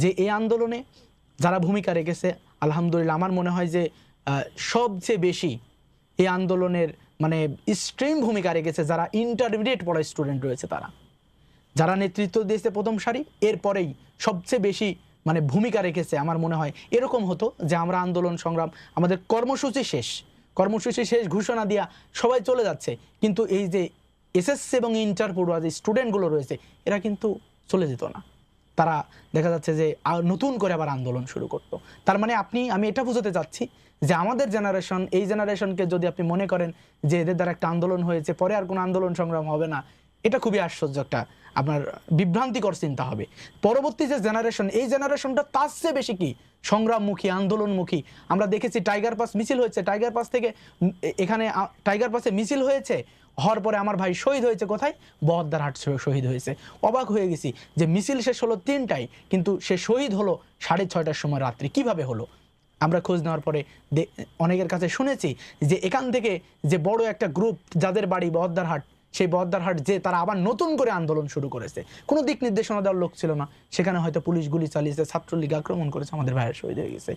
যে এই আন্দোলনে যারা ভূমিকা রেখেছে, আলহামদুলিল্লাহ আমার মনে হয় যে সবচেয়ে বেশি এই আন্দোলনের মানে স্ট্রিম ভূমিকা রেখেছে যারা ইন্টারমিডিয়েট পড়া স্টুডেন্ট রয়েছে তারা। যারা নেতৃত্ব দিয়েছে প্রথম সারি, এরপরেই সবচেয়ে বেশি মানে ভূমিকা রেখেছে আমার মনে হয়। এরকম হতো যে আমরা আন্দোলন সংগ্রাম, আমাদের কর্মসূচি শেষ। কর্মসূচি শেষ ঘোষণা দিয়া সবাই চলে যাচ্ছে। কিন্তু এই যে এসএসসি এবং ইন্টার পড়ুয়া যে স্টুডেন্টগুলো রয়েছে, এরা কিন্তু চলে যেত না। তারা দেখা যাচ্ছে যে নতুন করে আবার আন্দোলন শুরু করতো। তার মানে আপনি, আমি এটা বোঝাতে চাচ্ছি যে আমাদের জেনারেশন এই জেনারেশনকে যদি আপনি মনে করেন যে এদের দ্বারা একটা আন্দোলন হয়েছে, পরে আর কোনো আন্দোলন সংগ্রাম হবে না, এটা খুবই আশ্চর্য একটা, আপনার বিভ্রান্তিকর চিন্তা হবে। পরবর্তী যে জেনারেশন এই জেনারেশনটা তার চেয়ে বেশি কি? সংগ্রামমুখী, আন্দোলনমুখী। আমরা দেখেছি টাইগার পাস মিছিল হয়েছে। টাইগার পাস থেকে এখানে টাইগার পাসে মিছিল হয়েছে। হওয়ার পরে আমার ভাই শহীদ হয়েছে কোথায়? বহদ্দার হাট শহীদ হয়েছে। অবাক হয়ে গেছি যে মিছিল শেষ হলো তিনটায়, কিন্তু সে শহীদ হলো সাড়ে ছয়টার সময় রাত্রি। কীভাবে হলো? আমরা খোঁজ নেওয়ার পরে অনেকের কাছে শুনেছি যে এখান থেকে যে বড় একটা গ্রুপ যাদের বাড়ি বহদ্দারহাট সেই বহদ্দারহাট যে তারা আবার নতুন করে আন্দোলন শুরু করেছে। কোনো দিক নির্দেশনা দেওয়ার লোক ছিল না। সেখানে হয়তো পুলিশ গুলি চালিয়েছে, ছাত্রলীগ আক্রমণ করেছে, আমাদের ভাইয়ের শহীদ হয়ে গেছে।